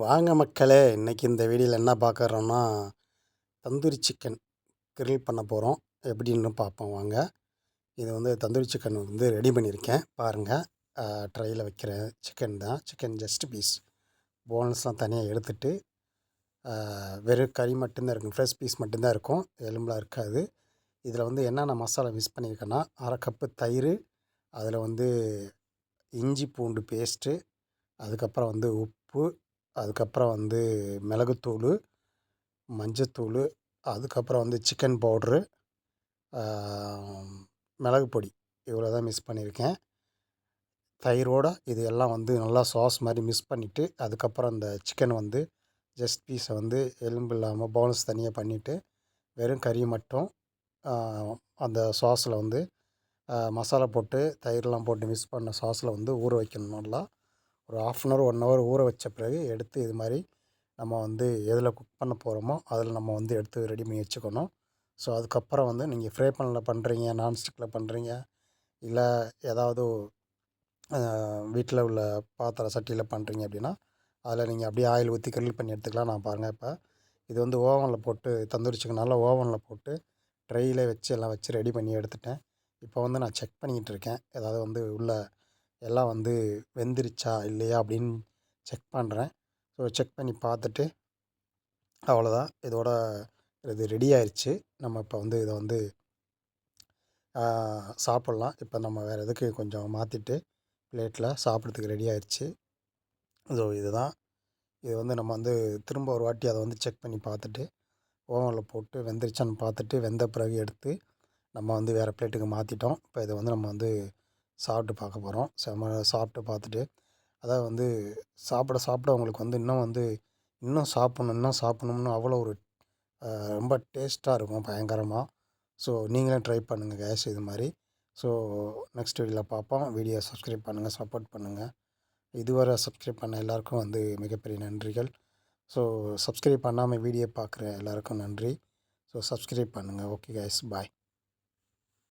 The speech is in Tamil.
வாங்க மக்களே இன்றைக்கி இந்த வீடியோவில் என்ன பார்க்குறோன்னா தந்தூரி சிக்கன் கிரில் பண்ண போகிறோம் எப்படின்னு பார்ப்போம் வாங்க. இது வந்து தந்தூரி சிக்கன் வந்து ரெடி பண்ணியிருக்கேன். பாருங்கள் ட்ரையில் வைக்கிற சிக்கன் தான். சிக்கன் ஜஸ்ட் பீஸ் போன்ஸ்லாம் தனியாக எடுத்துட்டு வெறும் கறி மட்டும்தான் இருக்கும். ஃப்ரெஷ் பீஸ் மட்டும்தான் இருக்கும். எலும்புலாம் இருக்காது. இதில் வந்து என்னென்ன மசாலா மிஸ் பண்ணியிருக்கேன்னா அரை கப்பு தயிர் அதில் வந்து இஞ்சி பூண்டு பேஸ்ட்டு அதுக்கப்புறம் வந்து உப்பு அதுக்கப்புறம் வந்து மிளகுத்தூள் மஞ்சத்தூள் அதுக்கப்புறம் வந்து சிக்கன் பவுட்ரு மிளகு பொடி. இவ்வளோ தான் மிஸ் பண்ணியிருக்கேன். தயிரோடு இது எல்லாம் வந்து நல்லா சாஸ் மாதிரி மிக்ஸ் பண்ணிவிட்டு அதுக்கப்புறம் அந்த சிக்கன் வந்து ஜஸ்ட் பீஸை வந்து எலும்பு இல்லாமல் போனஸ் தனியாக பண்ணிவிட்டு வெறும் கறி மட்டும் அந்த சாஸில் வந்து மசாலா போட்டு தயிர்லாம் போட்டு மிக்ஸ் பண்ண சாஸில் வந்து ஊற வைக்கணும் நல்லா. ஒரு half an hour one hour ஊற வச்ச பிறகு எடுத்து இது மாதிரி நம்ம வந்து எதில் குக் பண்ண போகிறோமோ அதில் நம்ம வந்து எடுத்து ரெடி பண்ணி வச்சுக்கணும். ஸோ அதுக்கப்புறம் வந்து நீங்கள் ஃப்ரை பண்ணல பண்ணுறீங்க நான்ஸ்டிக்கில் பண்ணுறீங்க இல்லை ஏதாவது வீட்டில் உள்ள பாத்திர சட்டியில் பண்ணுறீங்க அப்படின்னா அதில் நீங்கள் அப்படியே ஆயில் ஊற்றி கிரில் பண்ணி எடுத்துக்கலாம். நான் பாருங்கள் இப்போ இது வந்து ஓவனில் போட்டு தந்தூரி சிக்கன் நல்லா ஓவனில் போட்டு ட்ரையில் வச்சு எல்லாம் வச்சு ரெடி பண்ணி எடுத்துட்டேன். இப்போ வந்து நான் செக் பண்ணிக்கிட்டு இருக்கேன். ஏதாவது வந்து உள்ள எல்லாம் வந்து வெந்துருச்சா இல்லையா அப்படின்னு செக் பண்ணுறேன் ஸோ செக் பண்ணி பார்த்துட்டு அவ்வளோதான் இதோட இது ரெடி ஆயிடுச்சு நம்ம இப்போ வந்து இதை வந்து சாப்பிட்லாம். இப்போ நம்ம வேறு எதுக்கு கொஞ்சம் மாற்றிட்டு பிளேட்டில் சாப்பிட்றதுக்கு ரெடி ஆயிடுச்சு ஸோ இதுதான். இது வந்து நம்ம வந்து திரும்ப ஒரு வாட்டி அதை வந்து செக் பண்ணி பார்த்துட்டு ஓவனில் போட்டு வெந்துருச்சான்னு பார்த்துட்டு வெந்த பிறகு எடுத்து நம்ம வந்து வேறு பிளேட்டுக்கு மாற்றிட்டோம் இப்போ இதை வந்து நம்ம வந்து சாப்பிட்டு பார்க்க போகிறோம் செம சாப்பிட்டு பார்த்துட்டு அதாவது வந்து சாப்பிட சாப்பிட அவங்களுக்கு வந்து இன்னும் வந்து இன்னும் சாப்பிட்ணும் இன்னும் சாப்பிட்ணும்னு அவ்வளோ ஒரு ரொம்ப டேஸ்ட்டாக இருக்கும் பயங்கரமாக ஸோ நீங்களும் ட்ரை பண்ணுங்கள் கேஸ் இது மாதிரி. ஸோ நெக்ஸ்ட் வீடியோவில் பார்ப்போம். வீடியோ சப்ஸ்கிரைப் பண்ணுங்கள் சப்போர்ட் பண்ணுங்கள் இதுவரை சப்ஸ்கிரைப் பண்ண எல்லாருக்கும் வந்து மிகப்பெரிய நன்றிகள். ஸோ சப்ஸ்கிரைப் பண்ணாமல் வீடியோ பார்க்குற எல்லாருக்கும் நன்றி. ஸோ சப்ஸ்கிரைப் பண்ணுங்கள் ஓகே கேஸ் பாய்.